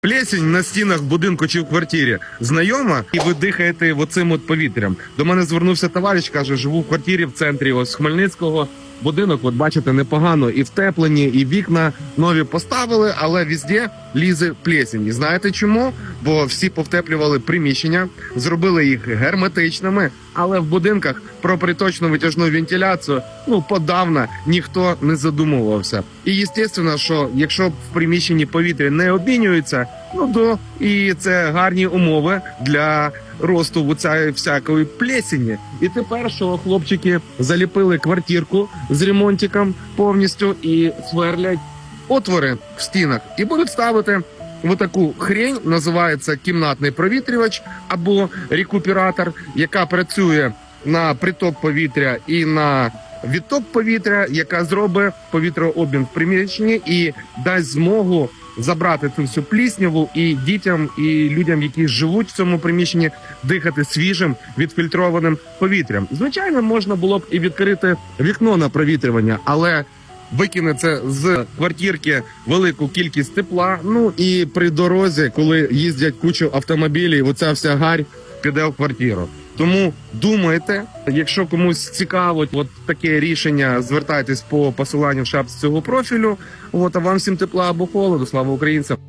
Плесень на стінах будинку чи в квартирі знайома, і ви дихаєте оцим от повітрям. До мене звернувся товариш, каже, живу в квартирі в центрі ось Хмельницького. Будинок, от бачите, непогано і втеплені, і вікна нові поставили, але везде лізе плесень. І знаєте чому? Бо всі повтеплювали приміщення, зробили їх герметичними, але в будинках про приточну витяжну вентиляцію ну подавно ніхто не задумувався. І звісно, що якщо в приміщенні повітря не обмінюється, ну то і це гарні умови для росту цієї всякої плесені. І тепер що хлопчики заліпили квартирку з ремонтиком повністю і сверлять отвори в стінах і будуть ставити. в таку хрень називається кімнатний провітрювач або рекуператор, яка працює на приток повітря і на відток повітря, яка зробить повітрообмін в приміщенні і дасть змогу забрати цю всю плісняву і дітям, і людям, які живуть в цьому приміщенні, дихати свіжим відфільтрованим повітрям. Звичайно, можна було б і відкрити вікно на провітрювання, але викине це з квартирки велику кількість тепла. Ну і при дорозі, коли їздять кучу автомобілів, оця вся гарь піде в квартиру. Тому думайте, якщо комусь цікаво, от таке рішення, звертайтесь по посиланню в шапці цього профілю. От а вам всім тепла або холоду. Слава українцям!